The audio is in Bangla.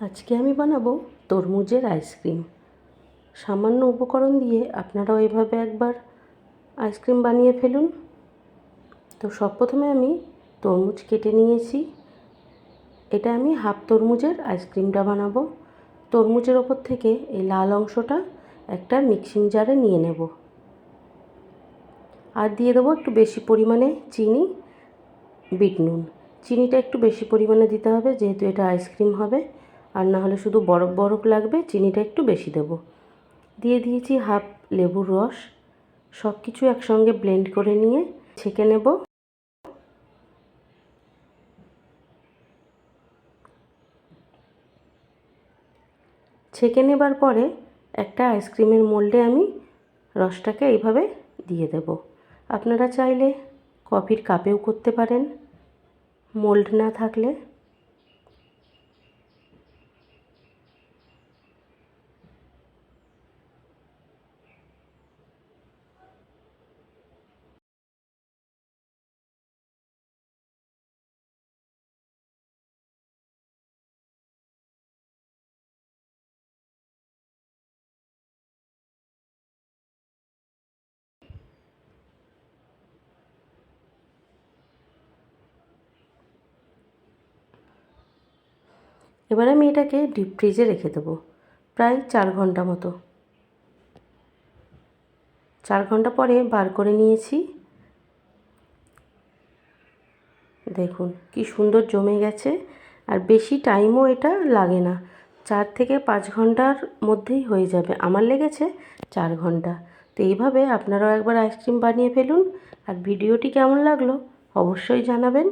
আজকে আমি বানাবো তরমুজের আইসক্রিম। সামান্য উপকরণ দিয়ে আপনারাও এভাবে একবার আইসক্রিম বানিয়ে ফেলুন। তো সব প্রথমে আমি তরমুজ কেটে নিয়েছি। এটা আমি হাফ তরমুজের আইসক্রিমটা বানাবো। তরমুজের ওপর থেকে এই লাল অংশটা একটা মিক্সিং জারে নিয়ে নেব। আর দিয়ে দেবো একটু বেশি পরিমাণে চিনি, বিট নুন। চিনিটা একটু বেশি পরিমাণে দিতে হবে, যেহেতু এটা আইসক্রিম হবে। আর না হলে শুধু বরফ বরফ লাগবে, চিনিটা একটু বেশি দেব। দিয়ে দিয়েছি হাফ লেবুর রস। সব কিছু একসঙ্গে ব্লেন্ড করে নিয়ে ছেঁকে নেব। ছেঁকে নেবার পরে একটা আইসক্রিমের মোল্ডে আমি রসটাকে এইভাবে দিয়ে দেব। আপনারা চাইলে কফির কাপেও করতে পারেন। মোল্ড না থাকলে এবার আমি এটাকে ডিপ ফ্রিজে রেখে দেবো, প্রায় চার ঘণ্টা মতো। চার ঘণ্টা পরে বার করে নিয়েছি। দেখুন কি সুন্দর জমে গেছে, আর বেশি টাইমও এটা লাগে না। চার থেকে পাঁচ ঘণ্টার মধ্যেই হয়ে যাবে। আমার লেগেছে চার ঘণ্টা। তো এইভাবে আপনারাও একবার আইসক্রিম বানিয়ে ফেলুন। আর ভিডিওটি কেমন লাগল অবশ্যই জানাবেন।